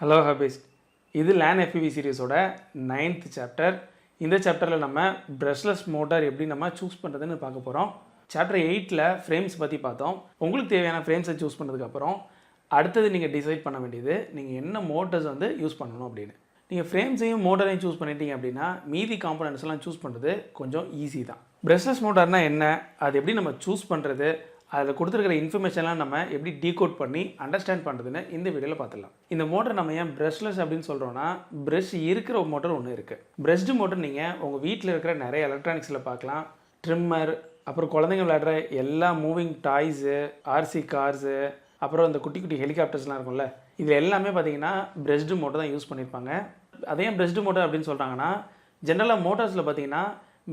Hello ஹபிஸ் இது லேன் எஃபிவி சீரீஸோட நைன்த் சாப்டர் இந்த சாப்டரில் நம்ம ப்ரஷ்லெஸ் மோட்டார் எப்படி நம்ம சூஸ் பண்ணுறதுன்னு பார்க்க போகிறோம் சாப்டர் எயிட்டில் ஃப்ரேம்ஸ் பற்றி பார்த்தோம். உங்களுக்கு தேவையான ஃப்ரேம்ஸை சூஸ் பண்ணதுக்கப்புறம் அடுத்தது நீங்கள் டிசைட் பண்ண வேண்டியது நீங்கள் என்ன மோட்டர்ஸ் வந்து யூஸ் பண்ணணும் அப்படின்னு. நீங்கள் ஃப்ரேம்ஸையும் மோட்டரையும் சூஸ் பண்ணிட்டீங்க அப்படின்னா மீதி காம்பனன்ட்ஸ் சூஸ் பண்ணுறது கொஞ்சம் ஈஸி தான். ப்ரெஷ்லெஸ் மோட்டார்னால் என்ன? அது எப்படி நம்ம சூஸ் பண்ணுறது அதில் கொடுத்துருக்கிற இன்ஃபர்மேஷன்லாம் நம்ம எப்படி டீகோட் பண்ணி அண்டர்ஸ்டாண்ட் பண்ணுறதுன்னு இந்த வீடியோவில் பார்த்துடலாம். இந்த மோட்டர் நம்ம ஏன் ப்ரெஷ்லெஸ் அப்படின்னு சொல்கிறோன்னா ப்ரெஷ் இருக்கிற மோட்டர் ஒன்று இருக்குது ப்ரெஷ்டு மோட்டர் நீங்கள் உங்கள் வீட்டில் இருக்கிற நிறைய எலக்ட்ரானிக்ஸில் பார்க்கலாம். ட்ரிம்மர் அப்புறம் குழந்தைங்க விளையாடுற எல்லா மூவிங் டாய்ஸு ஆர்சி கார்ஸு அப்புறம் இந்த குட்டி குட்டி ஹெலிகாப்டர்ஸ்லாம் இருக்கும்ல இது எல்லாமே பார்த்தீங்கன்னா ப்ரெஷ்டு மோட்டர் தான் யூஸ் பண்ணியிருப்பாங்க. அதையும் ஏன் ப்ரெஷ்டு மோட்டர் அப்படின்னு சொல்கிறாங்கன்னா ஜென்ரலாக மோட்டார்ஸில் பார்த்தீங்கன்னா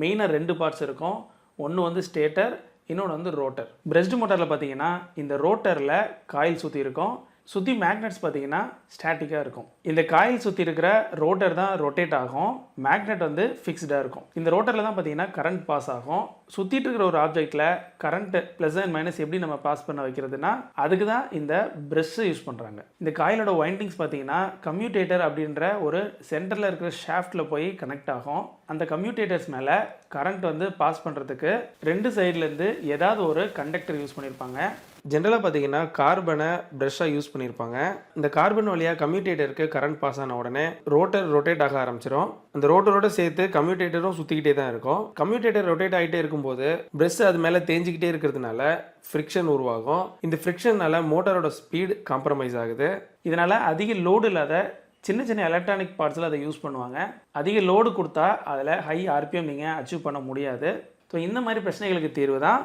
மெயினாக ரெண்டு பார்ட்ஸ் இருக்கும். ஒன்று வந்து ஸ்டேட்டர் இன்னொன்று வந்து ரோட்டர் பிரெஸ்ட் மோட்டாரில் பார்த்தீங்கன்னா இந்த ரோட்டரில் காயில் சுற்றி இருக்கும். சுற்றி மேக்னெட்ஸ் பார்த்தீங்கன்னா ஸ்டாட்டிக்காக இருக்கும். இந்த காயில் சுற்றி இருக்கிற ரோட்டர் தான் ரொட்டேட் ஆகும். மேக்னெட் வந்து ஃபிக்ஸ்டாக இருக்கும். இந்த ரோட்டரில் தான் பார்த்தீங்கன்னா கரண்ட் பாஸ் ஆகும். சுற்றிட்டு இருக்கிற ஒரு ஆப்ஜெக்டில் கரண்ட் ப்ளஸ் அண்ட் மைனஸ் எப்படி நம்ம பாஸ் பண்ண வைக்கிறதுனா அதுக்கு தான் இந்த ப்ரெஷ்ஷை யூஸ் பண்ணுறாங்க இந்த காயிலோட வைண்டிங்ஸ் பார்த்தீங்கன்னா கம்யூட்டேட்டர் அப்படின்ற ஒரு சென்டரில் இருக்கிற ஷாஃப்டில் போய் கனெக்ட் ஆகும். அந்த கம்யூட்டேட்டர்ஸ் மேலே கரண்ட் வந்து பாஸ் பண்ணுறதுக்கு ரெண்டு சைட்லேருந்து ஏதாவது ஒரு கண்டக்டர் யூஸ் பண்ணியிருப்பாங்க ஜென்ரலாக பார்த்தீங்கன்னா கார்பனை ப்ரெஷ்ஷாக யூஸ் பண்ணியிருப்பாங்க இந்த கார்பன் வழியாக கம்யூட்டேட்டருக்கு கரண்ட் பாஸ் ஆன உடனே ரோட்டர் ரொட்டேட் ஆக ஆரம்பிச்சிடும் அந்த ரோட்டரோட சேர்த்து கம்யூட்டேட்டரும் சுற்றிக்கிட்டே தான் இருக்கும். கம்யூட்டேட்டர் ரொட்டேட் ஆகிட்டே இருக்கும்போது ப்ரெஷ் அது மேலே தேஞ்சிக்கிட்டே இருக்கிறதுனால ஃப்ரிக்ஷன் உருவாகும். இந்த ஃப்ரிக்ஷனால் மோட்டரோட ஸ்பீடு காம்ப்ரமைஸ் ஆகுது. இதனால் அதிக லோடு இல்லாத சின்ன சின்ன எலக்ட்ரானிக் பார்ட்ஸில் அதை யூஸ் பண்ணுவாங்க. அதிக லோடு கொடுத்தா அதில் ஹை ஆர்பிஎம் நீங்கள் அச்சீவ் பண்ண முடியாது. ஸோ இந்த மாதிரி பிரச்சனைகளுக்கு தீர்வு தான்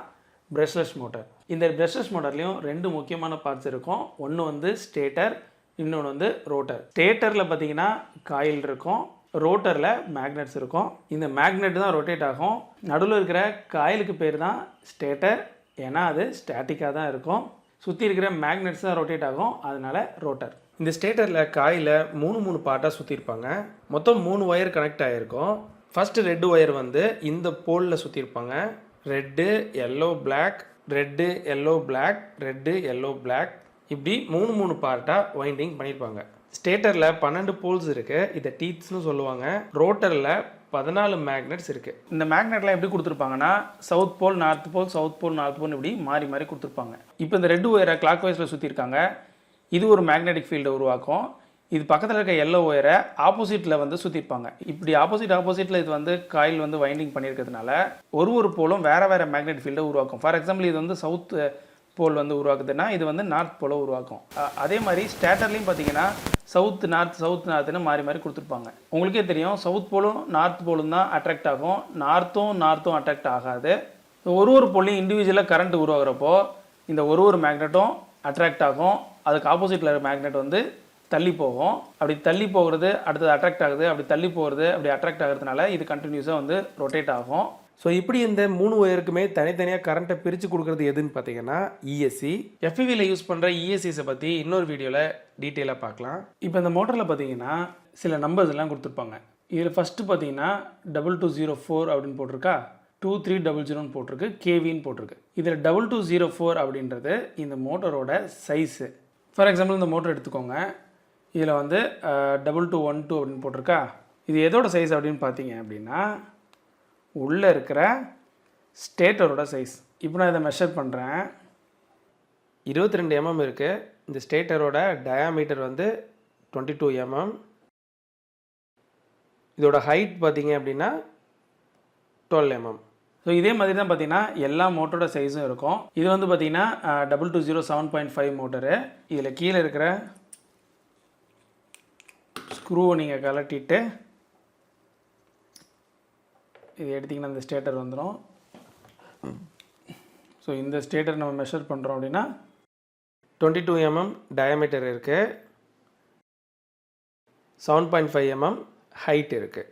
ப்ரெஷ்லெஸ் மோட்டர் இந்த ப்ரெஷ்லெஸ் மோட்டர்லேயும் ரெண்டு முக்கியமான பார்ட்ஸ் இருக்கும். ஒன்று வந்து ஸ்டேட்டர் இன்னொன்று வந்து ரோட்டர் ஸ்டேட்டரில் பார்த்தீங்கன்னா காயில் இருக்கும். ரோட்டரில் மேக்னெட்ஸ் இருக்கும். இந்த மேக்னெட் தான் ரொட்டேட் ஆகும். நடுவில் இருக்கிற காயிலுக்கு பேர் தான் ஸ்டேட்டர் ஏன்னா அது ஸ்டாட்டிக்காக தான் இருக்கும். சுற்றி இருக்கிற மேக்னெட்ஸ் தான் ரொட்டேட் ஆகும். அதனால ரோட்டர் இந்த ஸ்டேட்டரில் காயில் மூணு மூணு பார்ட்டாக சுற்றிருப்பாங்க மொத்தம் மூணு ஒயர் கனெக்ட் ஆகிருக்கும் ஃபஸ்ட்டு ரெட்டு ஒயர் வந்து இந்த போலில் சுற்றிருப்பாங்க red yellow black red yellow black red yellow black இப்படி மூணு மூணு பார்ட்டாக வைண்டிங் பண்ணியிருப்பாங்க ஸ்டேட்டரில் பன்னெண்டு போல்ஸ் இருக்குது இதை டீத்ஸ்னு சொல்லுவாங்க. ரோட்டரில் பதினாலு மேக்னெட்ஸ் இருக்குது இந்த மேக்னெட்லாம் எப்படி கொடுத்துருப்பாங்கன்னா south pole north pole south pole north pole இப்படி மாறி மாறி கொடுத்துருப்பாங்க. இப்போ இந்த ரெட் ஒயரை கிளாக் வைஸில் சுற்றிருக்காங்க இது ஒரு மேக்னெட்டிக் ஃபீல்டை உருவாக்கும். இது பக்கத்தில் இருக்க எல்லோ ஒயரை ஆப்போசிட்டில் வந்து சுற்றிருப்பாங்க இப்படி ஆப்போசிட் ஆப்போசிட்டில் இது வந்து காயில் வந்து வைண்டிங் பண்ணியிருக்கிறதுனால ஒரு ஒரு போலும் வேறு வேறு மேக்னெட் ஃபீல்டை உருவாக்கும். ஃபார் எக்ஸாம்பிள் இது வந்து சவுத் போல் வந்து உருவாக்குதுன்னா இது வந்து நார்த் போல உருவாக்கும். அதே மாதிரி ஸ்டேட்டர்லையும் பார்த்தீங்கன்னா சவுத் நார்த் சவுத் நார்த்துன்னு மாறி மாறி கொடுத்துருப்பாங்க. உங்களுக்கே தெரியும் சவுத் போலும் நார்த் போலும் தான் அட்ராக்ட் ஆகும். நார்த்தும் நார்த்தும் அட்ராக்ட் ஆகாது. ஒரு ஒரு போலையும் இண்டிவிஜுவலாக கரண்ட் உருவாகிறப்போ இந்த ஒரு ஒரு மேக்னெட்டும் அட்ராக்ட் ஆகும். அதுக்கு ஆப்போசிட்டில் இருக்கிற மேக்னெட் வந்து தள்ளி போகும். அப்படி தள்ளி போகிறது அடுத்தது அட்ராக்ட் ஆகுது. அப்படி தள்ளி போகிறது அப்படி அட்ராக்ட் ஆகிறதுனால இது கண்டினியூஸாக வந்து ரொட்டேட் ஆகும். ஸோ இப்படி இந்த மூணு ஒயருக்குமே தனித்தனியாக கரண்ட்டை பிரித்து கொடுக்குறது எதுன்னு பார்த்தீங்கன்னா இஎஸ்சி எஃப்இவியில் யூஸ் பண்ணுற இஎஸ்சிஸை பற்றி இன்னொரு வீடியோவில் டீட்டெயிலாக பார்க்கலாம். இப்போ இந்த மோட்டரில் பார்த்தீங்கன்னா சில நம்பர்ஸ் எல்லாம் கொடுத்துருப்பாங்க. இதில் ஃபஸ்ட்டு பார்த்தீங்கன்னா டபுள் டூ ஜீரோ ஃபோர் அப்படின்னு போட்டிருக்கா? டூ த்ரீ டபுள் ஜீரோன்னு போட்டிருக்கு. கேவின்னு போட்டிருக்கு. இதில் டபுள் டூ ஜீரோ ஃபோர் அப்படின்றது இந்த மோட்டரோட சைஸு ஃபார் எக்ஸாம்பிள் இந்த மோட்டர் எடுத்துக்கோங்க. இதில் வந்து டபுள் டூ ஒன் டூ அப்படின்னு போட்டிருக்கா? இது எதோட சைஸ் அப்படின்னு பார்த்தீங்க அப்படின்னா உள்ளே இருக்கிற ஸ்டேட்டரோட சைஸ் இப்போ நான் இதை மெஷர் பண்ணுறேன் இருபத்தி ரெண்டு எம்எம் இருக்குது இந்த ஸ்டேட்டரோட டயாமீட்டர் வந்து டுவெண்ட்டி டூ எம்எம் இதோட ஹைட் பார்த்தீங்க அப்படின்னா டுவெல் எம்எம் ஸோ இதே மாதிரி தான் பார்த்தீங்கன்னா எல்லா மோட்டரோட சைஸும் இருக்கும். இது வந்து பார்த்தீங்கன்னா double two zero seven point five motor இதில் கீழே இருக்கிற ஸ்க்ரூவை நீங்கள் கலட்டிட்டு இது எடுத்திங்கன்னா இந்த ஸ்டேட்டர் வந்துடும் ஸோ இந்த ஸ்டேட்டர் நம்ம மெஷர் பண்ணுறோம் அப்படின்னா டுவெண்ட்டி டூ எம்எம் டயமீட்டர் இருக்குது seven point five mm height இருக்குது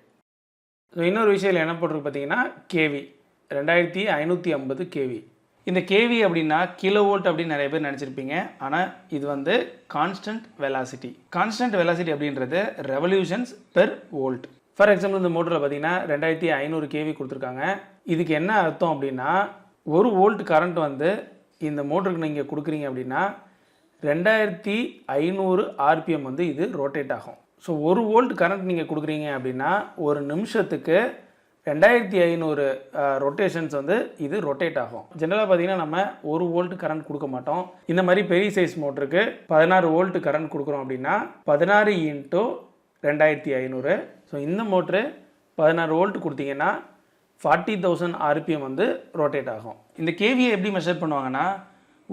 ஸோ இன்னொரு விஷயம் என்ன போட்டிருக்கு பார்த்தீங்கன்னா கேவி ரெண்டாயிரத்தி ஐநூற்றி ஐம்பது கேவி இந்த கேவி அப்படின்னா கிலோ வோல்ட் அப்படின்னு நிறைய பேர் நினச்சிருப்பீங்க. ஆனால் இது வந்து கான்ஸ்டன்ட் வெலாசிட்டி கான்ஸ்டன்ட் வெலாசிட்டி அப்படின்றது revolutions per volt for example இந்த மோட்டரில் பார்த்தீங்கன்னா ரெண்டாயிரத்தி ஐநூறு கேவி கொடுத்துருக்காங்க. இதுக்கு என்ன அர்த்தம் அப்படின்னா ஒரு வோல்ட் கரண்ட் வந்து இந்த மோட்டருக்கு நீங்கள் கொடுக்குறீங்க அப்படின்னா ரெண்டாயிரத்தி ஐநூறு ஆர்பிஎம் வந்து இது ரொட்டேட் ஆகும். ஸோ ஒரு வோல்ட் கரண்ட் நீங்கள் கொடுக்குறீங்க அப்படின்னா ஒரு நிமிஷத்துக்கு ரெண்டாயிரத்தி ஐநூறு ரொட்டேஷன்ஸ் வந்து இது ரொட்டேட் ஆகும். ஜென்ரலாக பார்த்தீங்கன்னா நம்ம ஒரு வோல்ட் கரண்ட் கொடுக்க மாட்டோம். இந்த மாதிரி பெரிய சைஸ் மோட்டருக்கு பதினாறு வோல்ட் கரண்ட் கொடுக்குறோம் அப்படின்னா பதினாறு இன்ட்டு ரெண்டாயிரத்தி ஐநூறு. ஸோ இந்த மோட்ரு பதினாறு வோல்ட் கொடுத்தீங்கன்னா ஃபார்ட்டி தௌசண்ட் ஆர்பிஎம் வந்து ரொட்டேட் ஆகும். இந்த கேவியை எப்படி மெஷர் பண்ணுவாங்கன்னா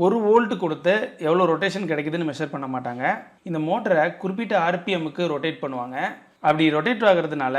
ஒரு வோல்ட் கொடுத்து எவ்வளோ ரொட்டேஷன் கிடைக்குதுன்னு மெஷர் பண்ண மாட்டாங்க. இந்த மோட்டரை குறிப்பிட்ட ஆர்பிஎம்முக்கு ரொட்டேட் பண்ணுவாங்க. அப்படி ரொட்டேட் ஆகிறதுனால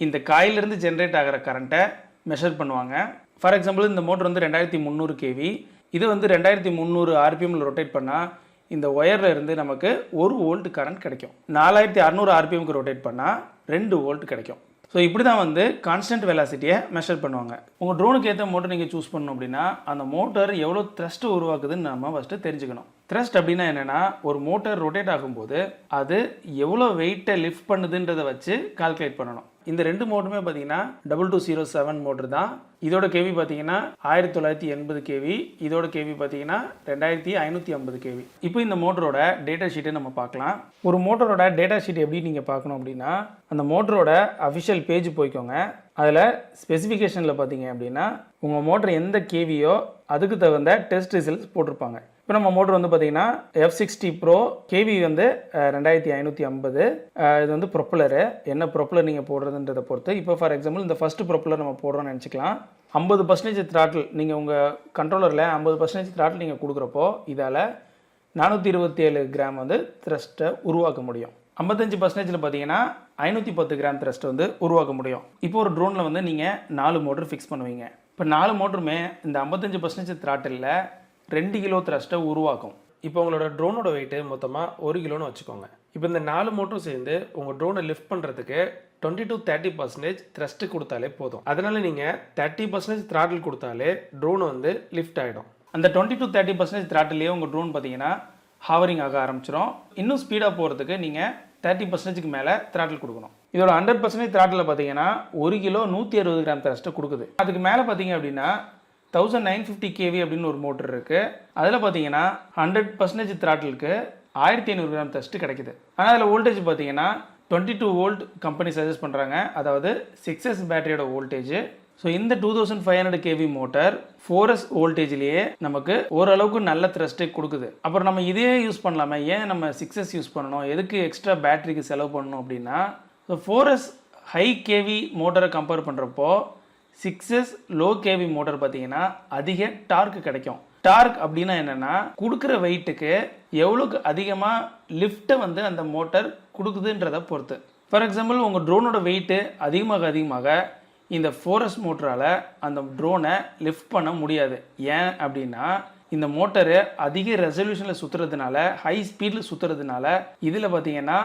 இந்த காயிலிருந்து ஜென்ரேட் ஆகிற கரண்ட்டை மெஷர் பண்ணுவாங்க. ஃபார் எக்ஸாம்பிள் இந்த மோட்டர் வந்து ரெண்டாயிரத்தி முந்நூறு கேவி இது வந்து ரெண்டாயிரத்தி முந்நூறு ஆர்பிஎம்மில் ரொட்டேட் பண்ணால் இந்த ஒயரில் இருந்து நமக்கு ஒரு வோல்ட் கரண்ட் கிடைக்கும். நாலாயிரத்தி அறநூறு ஆர்பிஎம்க்கு ரொட்டேட் பண்ணால் ரெண்டு வோல்ட் கிடைக்கும். ஸோ இப்படி தான் வந்து கான்ஸ்டன்ட் வெலாசிட்டியை மெஷர் பண்ணுவாங்க. உங்கள் ட்ரோனுக்கு ஏற்ற மோட்டர் நீங்கள் சூஸ் பண்ணணும் அப்படின்னா அந்த மோட்டர் எவ்வளோ த்ரஸ்ட் உருவாக்குதுன்னு நம்ம ஃபஸ்ட்டு தெரிஞ்சுக்கணும். த்ரஸ்ட் அப்படின்னா என்னென்னா ஒரு மோட்டர் ரொட்டேட் ஆகும்போது அது எவ்வளோ வெயிட்டை லிஃப்ட் பண்ணுதுன்றதை வச்சு கால்குலேட் பண்ணணும். இந்த ரெண்டு மோட்டருமே பார்த்தீங்கன்னா double two zero seven motor தான். இதோட கேவி பார்த்தீங்கன்னா ஆயிரத்தி தொள்ளாயிரத்தி எண்பது கேவி இதோட கேவி பார்த்தீங்கன்னா ரெண்டாயிரத்தி ஐநூற்றி ஐம்பது கேவி இப்போ இந்த மோட்டரோட டேட்டா ஷீட்டை நம்ம பார்க்கலாம். ஒரு மோட்டரோட டேட்டா ஷீட் எப்படி நீங்கள் பார்க்கணும் அப்படின்னா அந்த மோட்டரோட அஃபிஷியல் பேஜ் போய்க்கோங்க. அதில் ஸ்பெசிஃபிகேஷனில் பார்த்தீங்க அப்படின்னா உங்கள் மோட்டர் எந்த கேவியோ அதுக்கு தகுந்த டெஸ்ட் ரிசல்ட்ஸ் போட்டிருப்பாங்க. இப்போ நம்ம மோட்ரு வந்து பார்த்தீங்கன்னா எஃப் சிக்ஸ்டி ப்ரோ கேவி வந்து ரெண்டாயிரத்தி ஐநூற்றி ஐம்பது. இது வந்து ப்ரொப்பலரு என்ன ப்ரொப்பலர் நீங்கள் போடுறதுன்றதை பொறுத்து. இப்போ ஃபார் எக்ஸாம்பிள் இந்த ஃபஸ்ட்டு ப்ரொப்பலர் நம்ம போடுறோம்னு நினச்சிக்கலாம். ஐம்பது பர்சன்டேஜ் த்ராட்டில் நீங்கள் உங்கள் கண்ட்ரோலரில் ஐம்பது பர்சன்டேஜ் த்ராட்டில் நீங்கள் கொடுக்குறப்போ இதால் நானூற்றி இருபத்தி ஏழு கிராம் வந்து த்ரஸ்ட்டை உருவாக்க முடியும். ஐம்பத்தஞ்சு பர்சன்டேஜில் பார்த்தீங்கன்னா ஐநூற்றி பத்து கிராம் த்ரஸ்ட் வந்து உருவாக்க முடியும். இப்போ ஒரு ட்ரோனில் வந்து நீங்கள் நாலு மோட்ரு ஃபிக்ஸ் பண்ணுவீங்க. இப்போ நாலு மோட்டருமே இந்த ஐம்பத்தஞ்சு பர்சன்டேஜ் த்ராட்டில் ரெண்டு கிலோ த்ரஸ்ட்டை உருவாக்கும். இப்போ உங்களோட ட்ரோனோட வெயிட்டு மொத்தமாக ஒரு கிலோன்னு வச்சுக்கோங்க. இப்போ இந்த நாலு மோட்டரும் சேர்ந்து உங்கள் ட்ரோனை லிஃப்ட் பண்ணுறதுக்கு twenty to thirty percentage thrust கொடுத்தாலே போதும். அதனால் நீங்கள் தேர்ட்டி பர்சன்டேஜ் த்ராட்டில் கொடுத்தாலே ட்ரோன் வந்து லிஃப்ட் ஆகிடும் அந்த டுவெண்ட்டி டு தேர்ட்டி பர்சன்டேஜ் த்ராட்டிலேயே உங்கள் ட்ரோன் பார்த்தீங்கன்னா ஹாவரிங் ஆக ஆரம்பிச்சிடும் இன்னும் ஸ்பீடாக போகிறதுக்கு நீங்கள் தேர்ட்டி பர்சன்டேஜ்க்கு மேலே த்ராட்டில் கொடுக்கணும். இதோட ஹண்ட்ரட் பர்சன்டேஜ் த்ராட்டில் பார்த்தீங்கன்னா ஒரு கிலோ நூற்றி அறுபது கிராம் த்ரஸ்ட்டை கொடுக்குது. அதுக்கு மேலே பார்த்தீங்க அப்படின்னா தௌசண்ட் நைன் ஃபிஃப்டி கேவி அப்படின்னு ஒரு மோட்டர் இருக்குது அதில் பார்த்தீங்கன்னா ஹண்ட்ரட் பர்சன்டேஜ் த்ராட்டிலுக்கு ஆயிரத்தி ஐநூறு கிராம் த்ரஸ்ட் கிடைக்குது. ஆனால் அதில் வோல்டேஜ் பார்த்தீங்கன்னா twenty two volt company suggest பண்ணுறாங்க அதாவது சிக்ஸ் எஸ் பேட்டரியோட வோல்டேஜ் ஸோ இந்த two thousand five hundred KV motor four S வோல்டேஜ்லேயே நமக்கு ஓரளவுக்கு நல்ல த்ரஸ்ட்டு கொடுக்குது. அப்புறம் நம்ம இதே யூஸ் பண்ணலாமே. ஏன் நம்ம சிக்ஸ் எஸ் யூஸ் பண்ணணும்? எதுக்கு எக்ஸ்ட்ரா பேட்டரிக்கு செலவு பண்ணணும் அப்படின்னா so four S high KV மோட்டரை கம்பேர் பண்ணுறப்போ six S low KV motor பார்த்தீங்கன்னா அதிக டார்க் கிடைக்கும். டார்க் அப்படின்னா என்னென்னா கொடுக்குற வெயிட்டுக்கு எவ்வளோக்கு அதிகமாக லிஃப்ட்டை வந்து அந்த மோட்டர் கொடுக்குதுன்றதை பொறுத்து. ஃபார் எக்ஸாம்பிள் உங்கள் ட்ரோனோட வெயிட்டு அதிகமாக அதிகமாக இந்த ஃபோரஸ்ட் மோட்டரால் அந்த ட்ரோனை லிஃப்ட் பண்ண முடியாது. ஏன் அப்படின்னா இந்த மோட்டரு அதிக ரெசல்யூஷனில் சுற்றுறதுனால ஹை ஸ்பீடில் சுற்றுறதுனால இதில் பார்த்தீங்கன்னா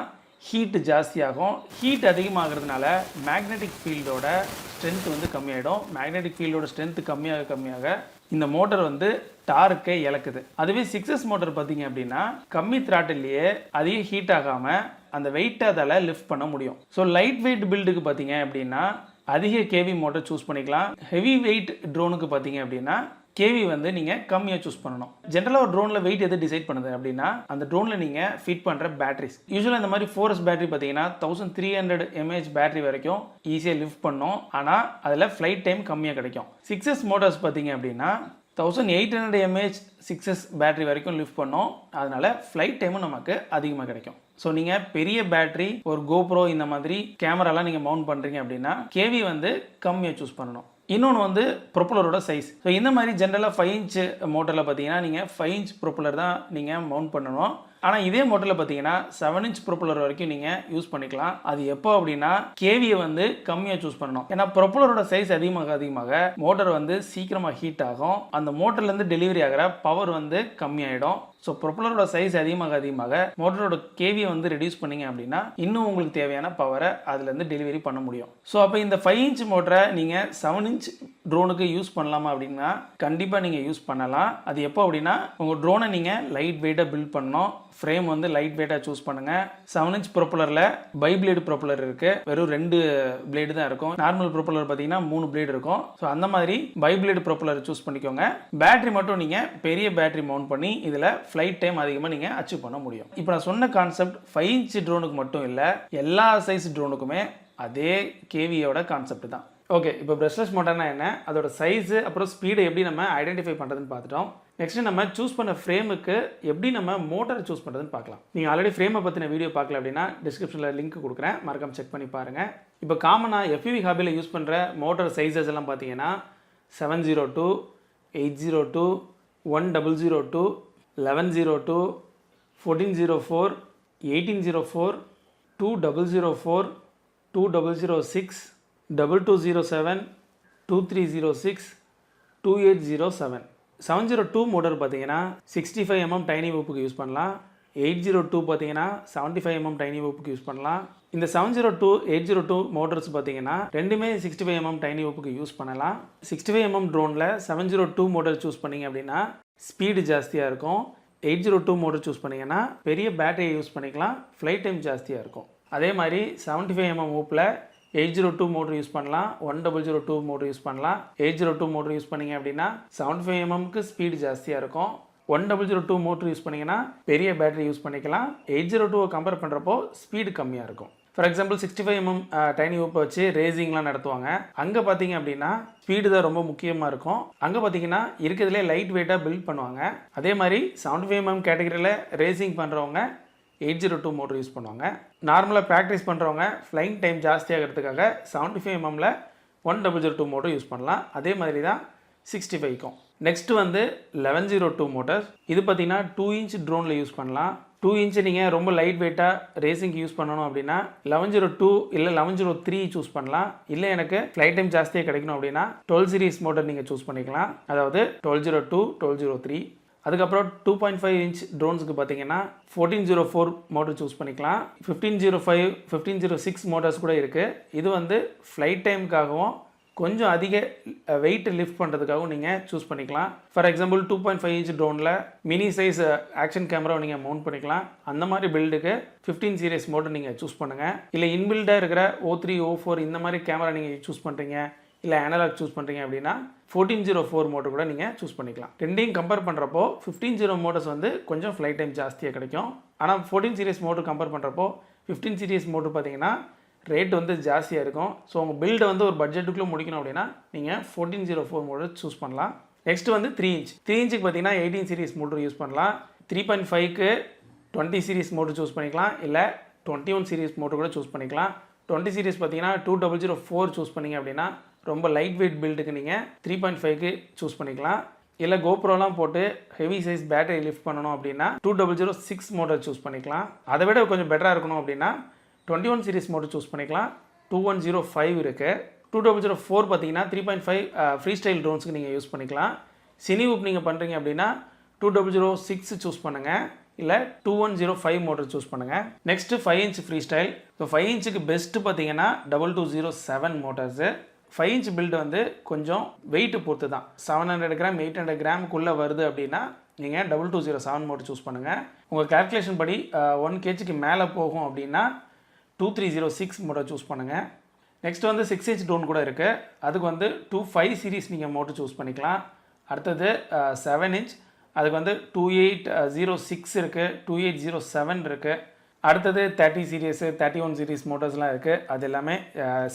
ஹீட்டு ஜாஸ்தியாகும். ஹீட் அதிகமாகிறதுனால மேக்னெட்டிக் ஃபீல்டோட ஸ்ட்ரென்த் வந்து கம்மியாயிடும். மேக்னெட்டிக் ஃபீல்டோட ஸ்ட்ரென்த் கம்மியாக கம்மியாக இந்த மோட்டர் வந்து டார்க்கை இழக்குது. அதுவே சிக்ஸஸ் மோட்டர் பார்த்தீங்க அப்படின்னா கம்மி த்ராட்டிலேயே அதிக ஹீட் ஆகாமல் அந்த வெயிட்டை அதால் லிஃப்ட் பண்ண முடியும். ஸோ லைட் வெயிட் பில்டுக்கு பார்த்தீங்க அப்படின்னா அதிக கேவி மோட்டர் சூஸ் பண்ணிக்கலாம். ஹெவி வெயிட் ட்ரோனுக்கு பார்த்தீங்க அப்படின்னா கேவி வந்து நீங்கள் கம்மியாக சூஸ் பண்ணணும். ஜென்ரலாக ஒரு ட்ரோனில் வெயிட் எது டிசைட் பண்ணுது அப்படின்னா அந்த ட்ரோனில் நீங்கள் ஃபிட் பண்ணுற பேட்டரிஸ் யூஸ்வலாக இந்த மாதிரி ஃபோர்ஸ் பேட்டரி பார்த்தீங்கன்னா thousand three hundred mAh battery வரைக்கும் ஈஸியாக லிஃப்ட் பண்ணும். ஆனால் அதில் ஃப்ளைட் டைம் கம்மியாக கிடைக்கும். சிக்ஸஸ் மோட்டார்ஸ் பார்த்தீங்க அப்படின்னா thousand eight hundred mAh six S battery வரைக்கும் லிஃப்ட் பண்ணோம். அதனால் ஃப்ளைட் டைமும் நமக்கு அதிகமாக கிடைக்கும். ஸோ நீங்கள் பெரிய பேட்டரி ஒரு கோப்ரோ இந்த மாதிரி கேமராலாம் நீங்கள் மவுண்ட் பண்ணுறீங்க அப்படின்னா கேவி வந்து கம்மியாக சூஸ் பண்ணணும். இன்னொன்று வந்து ப்ரொப்பலரோட சைஸ் ஸோ இந்த மாதிரி ஜென்ரலாக ஃபைவ் இன்ச் மோட்டரில் பார்த்தீங்கன்னா நீங்கள் ஃபைவ் இன்ச் ப்ரொப்பலர் தான் நீங்கள் மவுண்ட் பண்ணணும். ஆனால் இதே மோட்டரில் பார்த்தீங்கன்னா செவன் இன்ச் ப்ரொப்பலர் வரைக்கும் நீங்கள் யூஸ் பண்ணிக்கலாம். அது எப்போ அப்படின்னா கேவியை வந்து கம்மியாக சூஸ் பண்ணணும். ஏன்னா ப்ரொப்பலரோட சைஸ் அதிகமாக அதிகமாக மோட்டர் வந்து சீக்கிரமாக ஹீட் ஆகும். அந்த மோட்டர்லேருந்து டெலிவரி ஆகிற பவர் வந்து கம்மியாயிடும். ஸோ ப்ரொப்பலரோட சைஸ் அதிகமாக அதிகமாக மோட்டரோட கேவியை வந்து ரெடியூஸ் பண்ணீங்க அப்படின்னா இன்னும் உங்களுக்கு தேவையான பவரை அதுலேருந்து டெலிவரி பண்ண முடியும். ஸோ அப்போ இந்த ஃபைவ் இன்ச் மோட்டரை நீங்கள் செவன் இன்ச் ட்ரோனுக்கு யூஸ் பண்ணலாமா அப்படின்னா கண்டிப்பாக நீங்கள் யூஸ் பண்ணலாம். அது எப்போ அப்படின்னா உங்கள் ட்ரோனை நீங்கள் லைட் வெயிட்டாக பில்ட் பண்ணணும். ஃப்ரேம் வந்து லைட் வெயிட்டாக சூஸ் பண்ணுங்கள் செவன் இன்ச் ப்ரொப்பலரில் பை பிளேடு ப்ரொப்பலர் இருக்குது வெறும் ரெண்டு பிளேடு தான் இருக்கும். நார்மல் ப்ரொப்பலர் பார்த்தீங்கன்னா மூணு பிளேடு இருக்கும். ஸோ அந்த மாதிரி பை பிளேடு ப்ரொப்பலர் சூஸ் பண்ணிக்கோங்க. பேட்டரி மட்டும் நீங்கள் பெரிய பேட்டரி மவுண்ட் பண்ணி இதில் ஃப்ளைட் டைம் அதிகமாக நீங்கள் அச்சீவ் பண்ண முடியும். இப்போ நான் சொன்ன கான்செப்ட் ஃபைவ் இன்ச் ட்ரோனுக்கு மட்டும் இல்லை எல்லா சைஸ் ட்ரோனுக்குமே அதே கேவியோட கான்செப்ட் தான். ஓகே இப்போ பிரஷ்லெஸ் மோட்டர்னா என்ன? அதோட சைஸு அப்புறம் ஸ்பீடை எப்படி நம்ம ஐடென்டிஃபை பண்ணுறதுன்னு பார்த்துட்டோம். நெக்ஸ்ட் நம்ம சூஸ் பண்ண ஃப்ரேமுக்கு எப்படி நம்ம மோட்டரை சூஸ் பண்ணுறதுன்னு பார்க்கலாம். நீங்கள் ஆல்ரெடி ஃப்ரேமை பற்றின வீடியோ பார்க்கல அப்படின்னா டிஸ்கிரிப்ஷனில் லிங்க் கொடுக்குறேன். மறக்காம செக் பண்ணி பாருங்கள் இப்போ காமனாக எஃப்யூவி ஹாபியில் யூஸ் பண்ணுற மோட்டர் சைஸஸ் எல்லாம் பார்த்தீங்கன்னா seven zero two eight zero two one double zero two eleven zero two fourteen zero four eighteen zero four two double zero four two double zero six double two zero seven two three zero six two eight zero seven seven zero two motor பார்த்தீங்கன்னா sixty five mm tiny வூப்புக்கு use பண்ணலாம். Eight zero two பார்த்தீங்கன்னா seventy five mm tiny வூப்புக்கு use பண்ணலாம். இந்த seven zero two eight zero two motors பார்த்தீங்கன்னா ரெண்டுமே sixty five mm tiny வூப்புக்கு யூஸ் பண்ணலாம். Sixty five mm ட்ரோனில் seven zero two motor choose பண்ணீங்க அப்படின்னா ஸ்பீடு ஜாஸ்தியாக இருக்கும். Eight zero two motor choose பண்ணிங்கன்னா பெரிய பேட்டரியை யூஸ் பண்ணிக்கலாம். ஃப்ளைட் டைம் ஜாஸ்தியாக இருக்கும். அதே மாதிரி seventy five mm ஊப்பில் eight zero two motor use பண்ணலாம். One double zero two motor use பண்ணலாம். Eight zero two motor use பண்ணீங்க அப்படின்னா செவன்ட்டி ஃபைவ் எம்எம்க்கு ஸ்பீடு ஜாஸ்தியாக இருக்கும். One double zero two motor use பண்ணிங்கன்னா பெரிய பேட்டரி யூஸ் பண்ணிக்கலாம். எயிட் ஜீரோ டூவை கம்பேர் பண்ணுறப்போ ஸ்பீடு கம்மியாக இருக்கும். For example sixty five mm tiny ஊப்பை வச்சு ரேசிங்லாம் நடத்துவாங்க. அங்கே பார்த்தீங்க அப்படின்னா ஸ்பீடு தான் ரொம்ப முக்கியமாக இருக்கும். அங்கே பார்த்தீங்கன்னா இருக்கிறதுலே லைட் வெயிட்டாக பில்ட் பண்ணுவாங்க. அதே மாதிரி செவன்டி ஃபைவ் எம்எம் கேட்டகரியில் ரேசிங் பண்ணுறவங்க eight zero two motor use பண்ணுவாங்க. நார்மலாக ப்ராக்டிஸ் பண்ணுறவங்க ஃப்ளைங் டைம் ஜாஸ்தியாகிறதுக்காக seventy five எம்எம்மில் one double zero two motor use பண்ணலாம். அதே மாதிரி தான் சிக்ஸ்டி ஃபைவ்க்கும் நெக்ஸ்ட் வந்து லெவன் ஜீரோ டூ மோட்டர் இது பார்த்தீங்கன்னா டூ இன்ச் ட்ரோனில் யூஸ் பண்ணலாம். டூ இன்ச் நீங்கள் ரொம்ப லைட் வெயிட்டாக ரேசிங்க்கு யூஸ் பண்ணணும் அப்படின்னா லெவன் ஜீரோ டூ இல்லை லெவன் ஜீரோ த்ரீ சூஸ் பண்ணலாம். இல்லை எனக்கு ஃப்ளைட் டைம் ஜாஸ்தியாக கிடைக்கணும் அப்படின்னா டுவெல் சீரிஸ் மோட்டர் நீங்கள் சூஸ் பண்ணிக்கலாம். அதாவது twelve zero two twelve zero three அதுக்கப்புறம் டூ பாயிண்ட் ஃபைவ் இன்ச் ட்ரோன்ஸுக்கு பார்த்தீங்கன்னா fourteen zero four motor choose பண்ணிக்கலாம். Fifteen zero five fifteen zero six motors கூட இருக்குது இது வந்து ஃப்ளைட் டைமுக்காகவும் கொஞ்சம் அதிக வெயிட் லிஃப்ட் பண்ணுறதுக்காகவும் நீங்கள் சூஸ் பண்ணிக்கலாம். For example two point five inch ட்ரோனில் mini size action கேமராவை நீங்கள் மவுண்ட் பண்ணிக்கலாம். அந்த மாதிரி பில்டுக்கு ஃபிஃப்டீன் சீரியஸ் மோட்டர் நீங்கள் சூஸ் பண்ணுங்கள் இல்லை இன்பில்டாக இருக்கிற ஓ த்ரீ ஓ ஃபோர் இந்த மாதிரி கேமரா நீங்கள் சூஸ் பண்ணுறீங்க இல்லை அனலாக் சூஸ் பண்ணுறீங்க அப்படின்னா ஃபோர்டீன் ஜீரோ ஃபோர் மோட்டர் கூட நீங்கள் சூஸ் பண்ணிக்கலாம். ரெண்டையும் கம்பேர் பண்ணுறப்போ ஃபிஃப்டீன் ஜீரோ மோட்டர்ஸ் வந்து கொஞ்சம் ஃப்ளைட் டைம் ஜாஸ்தியாக கிடைக்கும். ஆனால் ஃபோர்டீன் சீரியஸ் மோட்டர் கம்பேர் பண்ணுறப்போ ஃபிஃப்டீன் சீரியஸ் மோட்டர் பார்த்தீங்கன்னா ரேட் வந்து ஜாஸ்தியாக இருக்கும். ஸோ உங்கள் பில்டை வந்து ஒரு பட்ஜெட்டுக்குள்ளே முடிக்கணும் அப்படின்னா நீங்கள் fourteen zero four motor choose பண்ணலாம். நெக்ஸ்ட் வந்து த்ரீ இன்ச் த்ரீ இன்ச்சுக்கு பார்த்தீங்கன்னா எயிட்டீன் சீரிஸ் மோட்டர் யூஸ் பண்ணலாம். த்ரீ பாயிண்ட் ஃபைவ்க்கு டுவெண்ட்டி சீரிஸ் மோட்டர் சூஸ் பண்ணிக்கலாம். இல்லை டுவெண்ட்டி ஒன் சீரிஸ் மோட்டர் கூட சூஸ் பண்ணிக்கலாம். டுவெண்ட்டி சீரிஸ் பார்த்தீங்கன்னா two double zero four choose பண்ணிங்க அப்படின்னா ரொம்ப லைட் வெயிட் பில்டுக்கு நீங்கள் த்ரீ பாயிண்ட் ஃபைவ்க்கு சூஸ் பண்ணிக்கலாம். இல்லை கோப்ரோலாம் போட்டு ஹெவி சைஸ் பேட்டரி லிஃப்ட் பண்ணணும் அப்படின்னா two double zero six motor choose பண்ணிக்கலாம். அதை விட கொஞ்சம் பெட்டராக இருக்கணும் அப்படின்னா twenty one series motor choose பண்ணிக்கலாம். டூ ஒன் ஜீரோ ஃபைவ் இருக்குது டூ டபுள் ஜீரோ ஃபோர் பார்த்தீங்கன்னா three point five free style ட்ரோன்ஸுக்கு நீங்கள் யூஸ் பண்ணிக்கலாம். சினி ஊப் நீங்கள் பண்ணுறீங்க அப்படின்னா two double zero six choose பண்ணுங்கள் இல்லை two one zero five motor choose பண்ணுங்கள் next five inch free style so five இன்ச்சுக்கு பெஸ்ட்டு பார்த்தீங்கன்னா double two zero seven motors five inch build வந்து கொஞ்சம் வெயிட்டு பொறுத்து தான். Seven hundred gram eight hundred கிராமுக்குள்ளே வருது அப்படின்னா நீங்கள் double two zero seven motor choose பண்ணுங்கள் உங்கள் கேல்குலேஷன் படி ஒன் கேஜிக்கு மேலே போகும் அப்படின்னா two three zero six motor choose பண்ணுங்கள் நெக்ஸ்ட் வந்து சிக்ஸ் இன்ச் டோன் கூட இருக்குது அதுக்கு வந்து டூ ஃபைவ் சீரிஸ் நீங்கள் மோட்டர் சூஸ் பண்ணிக்கலாம். அடுத்தது செவன் இன்ச் அதுக்கு வந்து டூ எயிட் ஜீரோ சிக்ஸ் இருக்குது டூ எயிட் ஜீரோ செவன் இருக்குது அடுத்தது thirty series thirty one series மோட்டர்ஸ்லாம் இருக்குது அது எல்லாமே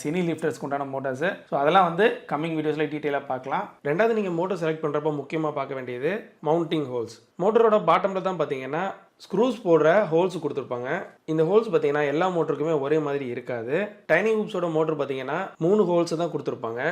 சினி லிஃப்டர்ஸ்க்கு உண்டான மோட்டர்ஸு ஸோ அதெல்லாம் வந்து கம்மிங் வீடியோஸில் டீட்டெயிலாக பார்க்கலாம். ரெண்டாவது நீங்கள் மோட்டர் செலக்ட் பண்ணுறப்போ முக்கியமாக பார்க்க வேண்டியது மவுண்டிங் ஹோல்ஸ் மோட்டரோட பாட்டமில் தான் பார்த்தீங்கன்னா ஸ்க்ரூஸ் போடுற ஹோல்ஸ் கொடுத்துருப்பாங்க. இந்த ஹோல்ஸ் பார்த்தீங்கன்னா எல்லா மோட்டருக்குமே ஒரே மாதிரி இருக்காது. டைனி ஹூப்ஸோட மோட்டர் பார்த்தீங்கன்னா மூணு ஹோல்ஸ் தான் கொடுத்துருப்பாங்க.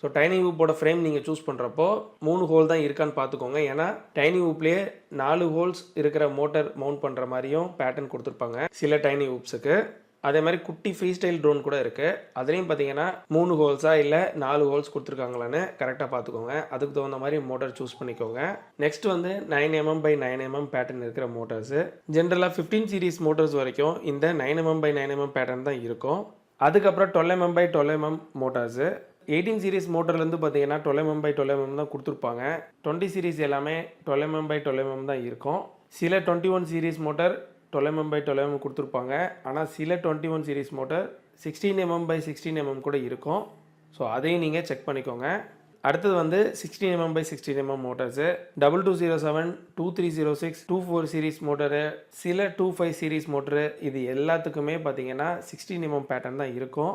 ஸோ டைனி ஹூப்போட ஃப்ரேம் நீங்கள் சூஸ் பண்ணுறப்போ மூணு ஹோல் தான் இருக்கான்னு பார்த்துக்கோங்க. ஏன்னா டைனி ஹூப்லேயே நாலு ஹோல்ஸ் இருக்கிற மோட்டர் மவுண்ட் பண்ணுற மாதிரியும் பேட்டர்ன் கொடுத்துருப்பாங்க. சில டைனி ஹூப்ஸுக்கு அதே மாதிரி குட்டி ஃப்ரீ ஸ்டைல் ட்ரோன் கூட இருக்குது அதுலேயும் பார்த்தீங்கன்னா மூணு ஹோல்ஸா இல்லை நாலு ஹோல்ஸ் கொடுத்துருக்காங்களான்னு கரெக்டாக பார்த்துக்கோங்க அதுக்கு தகுந்த மாதிரி மோட்டர் சூஸ் பண்ணிக்கோங்க நெக்ஸ்ட் வந்து nine mm by nine mm pattern இருக்கிற மோட்டார்ஸு ஜென்ரலாக ஃபிஃப்டீன் சீரிஸ் மோட்டர்ஸ் வரைக்கும் இந்த nine mm by nine mm pattern தான் இருக்கும் அதுக்கப்புறம் twelve mm by twelve mm motors eighteen series மோட்டர்லேருந்து பார்த்தீங்கன்னா twelve mm by twelve mm தான் கொடுத்துருப்பாங்க டுவெண்ட்டி சீரிஸ் எல்லாமே twelve mm by twelve mm தான் இருக்கும் சில twenty one series motor twelve mm by twelve mm கொடுத்துருப்பாங்க ஆனால் சில twenty one series motor sixteen mm by sixteen mm கூட இருக்கும் ஸோ அதையும் நீங்கள் செக் பண்ணிக்கோங்க அடுத்தது வந்து sixteen mm by sixteen mm motors double two zero seven two three zero six two four series motor சில டூ ஃபைவ் சீரிஸ் மோட்டரு இது எல்லாத்துக்குமே பார்த்தீங்கன்னா சிக்ஸ்டீன் எம்எம் பேட்டர்ன் தான் இருக்கும்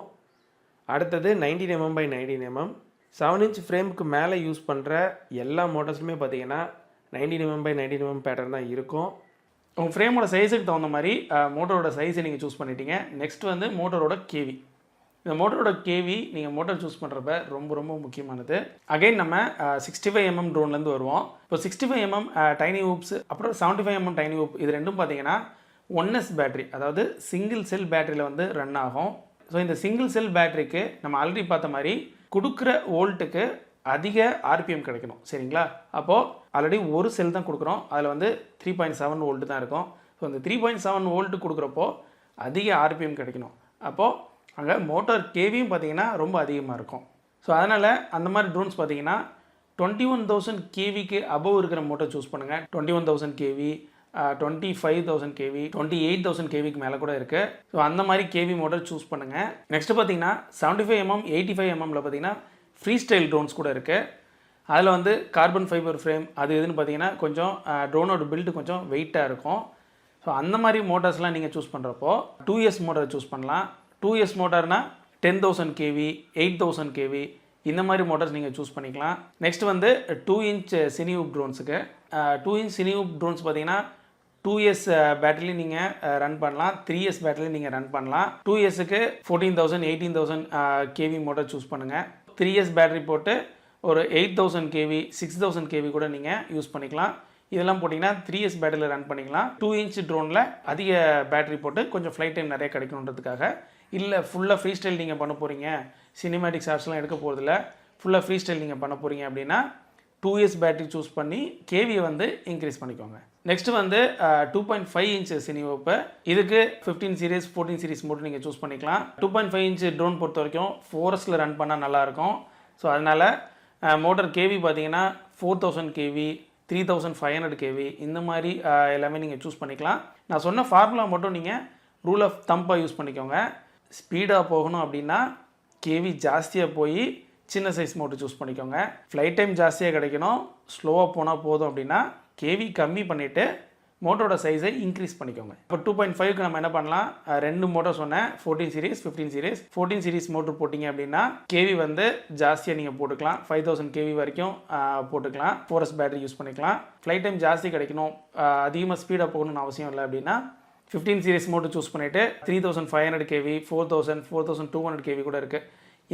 அடுத்தது nineteen mm by nineteen mm seven inch ஃப்ரேமுக்கு மேலே use பண்ணுற எல்லா மோட்டர்ஸுமே பார்த்தீங்கன்னா nineteen mm by nineteen MM pattern தான் இருக்கும் உங்கள் ஃப்ரேமோட சைஸுக்கு தகுந்த மாதிரி மோட்டரோட சைஸை நீங்கள் சூஸ் பண்ணிட்டீங்க. நெக்ஸ்ட் வந்து மோட்டரோட கேவி இந்த மோட்டரோட கேவி நீங்கள் மோட்டர் சூஸ் பண்ணுறப்ப ரொம்ப ரொம்ப முக்கியமானது. அகைன் நம்ம சிக்ஸ்டி ஃபைவ் எம்எம் ட்ரோன்லேருந்து வருவோம். இப்போ sixty five mm tiny whoops அப்புறம் seventy five mm tiny whoop இது ரெண்டும் பார்த்தீங்கன்னா ஒன் எஸ் பேட்டரி அதாவது சிங்கிள் செல் பேட்டரியில் வந்து ரன் ஆகும். ஸோ இந்த சிங்கிள் செல் பேட்டரிக்கு நம்ம ஆல்ரெடி பார்த்த மாதிரி கொடுக்குற வோல்ட்டுக்கு அதிக ஆர்பிஎம் கிடைக்கணும் சரிங்களா? அப்போது ஆல்ரெடி ஒரு செல் தான் கொடுக்குறோம். அதில் வந்து த்ரீ பாயிண்ட் செவன் வோல்ட்டு தான் இருக்கும். ஸோ இந்த த்ரீ பாயிண்ட் செவன் வோல்ட்டு கொடுக்குறப்போ அதிக ஆர்பிஎம் கிடைக்கணும். அப்போது அங்கே மோட்டார் கேவியும் பார்த்தீங்கன்னா ரொம்ப அதிகமாக இருக்கும். ஸோ அதனால் அந்த மாதிரி ட்ரோன்ஸ் பார்த்தீங்கன்னா டுவெண்ட்டி ஒன் தௌசண்ட் கேவிக்கு அபவ் இருக்கிற மோட்டார் சூஸ் பண்ணுங்கள் twenty one thousand KV twenty five thousand KV twenty eight thousand கேவிக்கு மேலே கூட இருக்குது ஸோ அந்த மாதிரி கேவி மோட்டர் சூஸ் பண்ணுங்கள் நெக்ஸ்ட் பார்த்தீங்கன்னா seventy five mm eighty five எம்எம்மில் பார்த்தீங்கன்னா ஃப்ரீ ஸ்டைல் ட்ரோன்ஸ் கூட இருக்குது அதில் வந்து கார்பன் ஃபைபர் ஃப்ரேம் அது எதுன்னு பார்த்தீங்கன்னா கொஞ்சம் ட்ரோனோட பில்டு கொஞ்சம் வெயிட்டாக இருக்கும். ஸோ அந்த மாதிரி மோட்டார்ஸ்லாம் நீங்கள் சூஸ் பண்ணுறப்போ டூ இயர்ஸ் மோட்டார் சூஸ் பண்ணலாம். Two years மோட்டார்னால் ten thousand KV eight thousand KV இந்த மாதிரி மோட்டார்ஸ் நீங்கள் சூஸ் பண்ணிக்கலாம். நெக்ஸ்ட் வந்து டூ இன்ச் சினியூப் ட்ரோன்ஸுக்கு டூ இன்ச் சினியூப் ட்ரோன்ஸ் பார்த்தீங்கன்னா டூ இயர்ஸ் பேட்டரி நீங்கள் ரன் பண்ணலாம். த்ரீ இயர்ஸ் பேட்டரி நீங்கள் ரன் பண்ணலாம். Two இயர்ஸுக்கு fourteen thousand eighteen thousand KV motor choose பண்ணுங்கள் த்ரீ இயர்ஸ் பேட்ரி போட்டு ஒரு eight thousand KV six thousand KV கூட நீங்கள் யூஸ் பண்ணிக்கலாம். இதெல்லாம் போட்டிங்கன்னா த்ரீ இயர்ஸ் பேட்டரியில் ரன் பண்ணிக்கலாம். டூ இன்ச் ட்ரோனில் அதிக பேட்டரி போட்டு கொஞ்சம் ஃப்ளைட் டைம் நிறைய கிடைக்கணுன்றதுக்காக இல்லை ஃபுல்லாக ஃப்ரீ ஸ்டைல் நீங்கள் பண்ண போகிறீங்க சினிமேட்டிக் ஷார்ட்ஸ்லாம் எடுக்க போகிறதில்ல ஃபுல்லாக ஃப்ரீ ஸ்டைல் நீங்கள் பண்ண போகிறீங்க அப்படின்னா டூ இயர்ஸ் பேட்டரி சூஸ் பண்ணி கேவியை வந்து இன்க்ரீஸ் பண்ணிக்கோங்க. நெக்ஸ்ட் வந்து two point five inch cinewhoop இதுக்கு ஃபிஃப்டீன் சீரிஸ் ஃபோர்டீன் சீரிஸ் மட்டும் நீங்கள் சூஸ் பண்ணிக்கலாம். Two point five inch drone பொறுத்த வரைக்கும் ஃபோரஸ்ட்டில் ரன் பண்ணால் நல்லாயிருக்கும் ஸோ அதனால் மோட்டர் கேவி பார்த்தீங்கன்னா four thousand KV three thousand five hundred KV இந்த மாதிரி எல்லாமே நீங்கள் சூஸ் பண்ணிக்கலாம். நான் சொன்ன ஃபார்முலா மட்டும் நீங்கள் ரூல் ஆஃப் தம்பாக யூஸ் பண்ணிக்கோங்க. ஸ்பீடாக போகணும் அப்படின்னா கேவி ஜாஸ்தியாக போய் சின்ன சைஸ் மோட்டர் சூஸ் பண்ணிக்கோங்க. ஃப்ளைட் டைம் ஜாஸ்தியாக கிடைக்கணும். ஸ்லோவாக போனால் போதும் அப்படின்னா கேவி கம்மி பண்ணிவிட்டு மோட்டரோட சைஸை இன்க்ரீஸ் பண்ணிக்கோங்க. இப்போ டூ பாயிண்ட் ஃபைவ்க்கு நம்ம என்ன பண்ணலாம்? ரெண்டு மோட்டர் சொன்னேன். Fourteen series fifteen series fourteen series motor போட்டிங்க அப்படின்னா கேவி வந்து ஜாஸ்தியாக நீங்கள் போட்டுக்கலாம். ஃபைவ் தௌசண்ட் கேவி வரைக்கும் போட்டுக்கலாம். ஃபோரஸ் பேட்டரி யூஸ் பண்ணிக்கலாம். ஃப்ளைட் டைம் ஜாஸ்தி கிடைக்கணும். அதிகமாக ஸ்பீடாக போகணும்னு அவசியம் இல்லை அப்படின்னா ஃபிஃப்டீன் சீரிஸ் மோட்டர் சூஸ் பண்ணிவிட்டு three thousand five hundred KV four thousand four thousand two hundred KV கூட இருக்குது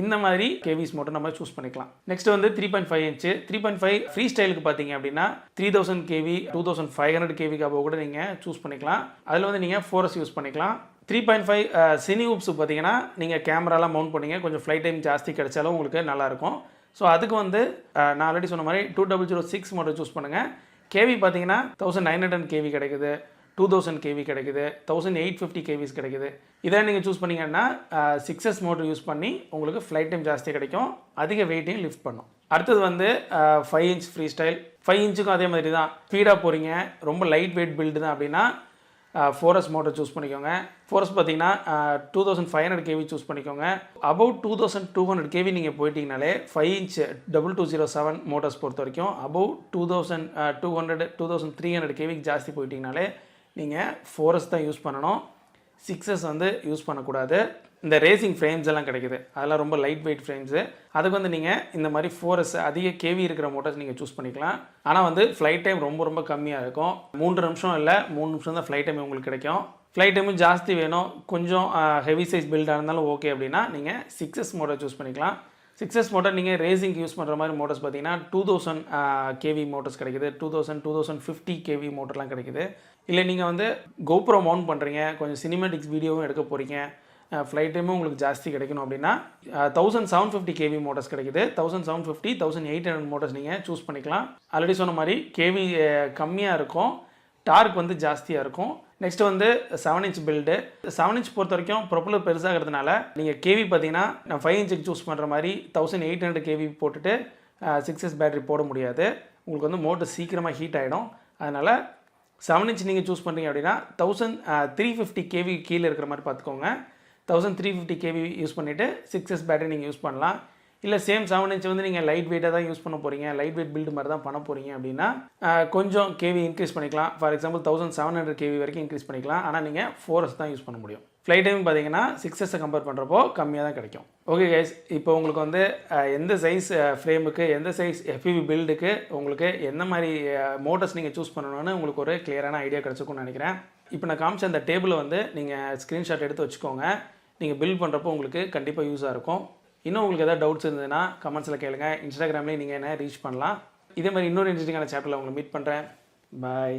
இந்த மாதிரி கேவிஸ் மட்டும் நம்ம சூஸ் பண்ணிக்கலாம். நெக்ஸ்ட் வந்து three point five inch three point five free ஸ்டைலுக்கு பார்த்தீங்க அப்படின்னா three thousand KV two thousand five hundred கேவிக்கு அப்போ கூட நீங்கள் சூஸ் பண்ணிக்கலாம். அதில் வந்து நீங்கள் ஃபோரஸ் யூஸ் பண்ணிக்கலாம். Three point five cinewhoops பார்த்தீங்கன்னா நீங்கள் கேமராலாம் மவுண்ட் பண்ணிங்க. கொஞ்சம் ஃப்ளைட் டைம் ஜாஸ்தி கிடைச்சாலும் உங்களுக்கு நல்லாயிருக்கும் ஸோ அதுக்கு வந்து நான் ஆல்ரெடி சொன்ன மாதிரி டூ டபுள் ஜீரோ சிக்ஸ் மட்டும் சூஸ் பண்ணுங்கள் கேவி பார்த்தீங்கன்னா தௌசண்ட் நைன் ஹண்ட்ரட் கேவி கிடைக்குது. டூ தௌசண்ட் கேவி கிடைக்குது தௌசண்ட் எயிட் ஃபிஃப்டி கேவிஸ் கிடைக்குது. இதை நீங்கள் சூஸ் பண்ணீங்கன்னா சிக்ஸஸ் மோட்டர் யூஸ் பண்ணி உங்களுக்கு ஃப்ளைட் டைம் ஜாஸ்தி கிடைக்கும். அதிக வெயிட்டையும் லிஃப்ட் பண்ணும். அடுத்தது வந்து five inch free style five இன்ச்சுக்கும் அதே மாதிரி தான். ஸ்பீடாக போகிறீங்க ரொம்ப லைட் வெயிட் பில்டு தான் அப்படின்னா ஃபோரஸ் மோட்டர் சூஸ் பண்ணிக்கோங்க. ஃபோரஸ் பார்த்தீங்கன்னா two thousand five hundred KV choose பண்ணிக்கோங்க. About two thousand two hundred KV நீங்கள் போயிட்டீங்கனாலே five inch double two zero seven motors பொறுத்த வரைக்கும் above two thousand two hundred two thousand three hundred கேவிக்கு ஜாஸ்தி போயிட்டீங்கனாலே நீங்கள் four s தான் யூஸ் பண்ணணும். சிக்ஸஸ் வந்து யூஸ் பண்ணக்கூடாது. இந்த ரேசிங் ஃப்ரேம்ஸ் எல்லாம் கிடைக்குது. அதெல்லாம் ரொம்ப லைட் வெயிட் ஃப்ரேம்ஸு அதுக்கு வந்து நீங்கள் இந்த மாதிரி ஃபோரஸ் அதிக கேவி இருக்கிற மோட்டர்ஸ் நீங்கள் சூஸ் பண்ணிக்கலாம். ஆனால் வந்து ஃப்ளைட் டைம் ரொம்ப ரொம்ப கம்மியாக இருக்கும். மூன்று நிமிஷம் இல்லை மூணு நிமிஷம் தான் ஃப்ளைட் டைம் உங்களுக்கு கிடைக்கும். ஃப்ளைட் டைமும் ஜாஸ்தி வேணும். கொஞ்சம் ஹெவி சைஸ் பில்டாக இருந்தாலும் ஓகே அப்படின்னா நீங்கள் சிக்ஸஸ் மோட்டர் சூஸ் பண்ணிக்கலாம். சிக்ஸஸ் மோட்டர் நீங்கள் ரேசிங் யூஸ் பண்ணுற மாதிரி மோட்டர்ஸ் பார்த்தீங்கன்னா டூ தௌசண்ட் கேவி மோட்டர்ஸ் கிடைக்குது. Two thousand two thousand fifty KV மோட்டர்லாம் கிடைக்குது. இல்லை நீங்கள் வந்து கோப்ரோ மவுண்ட் பண்ணுறீங்க கொஞ்சம் சினிமேட்டிக்ஸ் வீடியோவும் எடுக்க போகிறீங்க ஃப்ளைட் டைமும் உங்களுக்கு ஜாஸ்தி கிடைக்கணும் அப்படின்னா thousand seven fifty KV motors கிடைக்குது. Thousand seven fifty thousand eight hundred motors நீங்கள் சூஸ் பண்ணிக்கலாம். ஆல்ரெடி சொன்ன மாதிரி கேவி கம்மியாக இருக்கும். டார்க் வந்து ஜாஸ்தியாக இருக்கும். நெக்ஸ்ட் வந்து seven inch build seven inch பொறுத்த வரைக்கும் ப்ரொப்பலர் பெருசாகிறதுனால நீங்கள் கேவி பார்த்தீங்கன்னா நான் ஃபைவ் இன்ச்சுக்கு சூஸ் பண்ணுற மாதிரி தௌசண்ட் எயிட் ஹண்ட்ரட் கேவி போட்டுட்டு சிக்ஸ் எஸ் பேட்டரி போட முடியாது. உங்களுக்கு வந்து மோட்டர் சீக்கிரமாக ஹீட் ஆகிடும் அதனால் செவன் இன்ச் நீங்கள் சூஸ் பண்ணுறீங்க அப்படின்னா தௌசண்ட் த்ரீ ஃபிஃப்டி கேவி கீழே இருக்கிற மாதிரி பார்த்துக்கோங்க. Thousand three fifty KV use பண்ணிவிட்டு சிக்ஸ் எஸ் பேட்டரி நீங்கள் யூஸ் பண்ணலாம். இல்லை சேம் செவன் இன்ச் வந்து நீங்கள் லைட் வெயிட்டாக தான் யூஸ் பண்ண போகிறீங்க லைட் வெயிட் பில்டு மாதிரி தான் பண்ண போகிறீங்க அப்படின்னா கொஞ்சம் கேவி இன்க்ரீஸ் பண்ணிக்கலாம். For example thousand seven hundred KV வரைக்கும் இன்க்ரீஸ் பண்ணிக்கலாம். ஆனால் நீங்கள் ஃபோர் எஸ் தான் யூஸ் பண்ண முடியும். ஃப்ளைட் டைம் பார்த்தீங்கன்னா சிக்ஸஸை கம்பேர் பண்ணுறப்போ கம்மியாக தான் கிடைக்கும். ஓகே கைஸ் இப்போ உங்களுக்கு வந்து எந்த சைஸ் ஃப்ரேமுக்கு எந்த சைஸ் எஃபிவி பில்டுக்கு உங்களுக்கு எந்த மாதிரி மோட்டர்ஸ் நீங்கள் சூஸ் பண்ணணும்னு உங்களுக்கு ஒரு கிளியரான ஐடியா கிடச்சிக்கும்னு நினைக்கிறேன். இப்போ நான் காமிச்ச அந்த டேபிளை வந்து நீங்கள் ஸ்க்ரீன்ஷாட் எடுத்து வச்சுக்கோங்க. நீங்கள் பில்ட் பண்ணுறப்போ உங்களுக்கு கண்டிப்பாக யூஸாக இருக்கும். இன்னும் உங்களுக்கு எதாவது டவுட்ஸ் இருந்ததுன்னா கமெண்ட்ஸில் கேளுங்க. இன்ஸ்டாகிராம்லேயும் நீங்கள் என்ன ரீச் பண்ணலாம். இதே மாதிரி இன்னொரு இன்ட்ரெஸ்டிங்கான சாப்டரில் உங்களை மீட் பண்ணுறேன் பாய்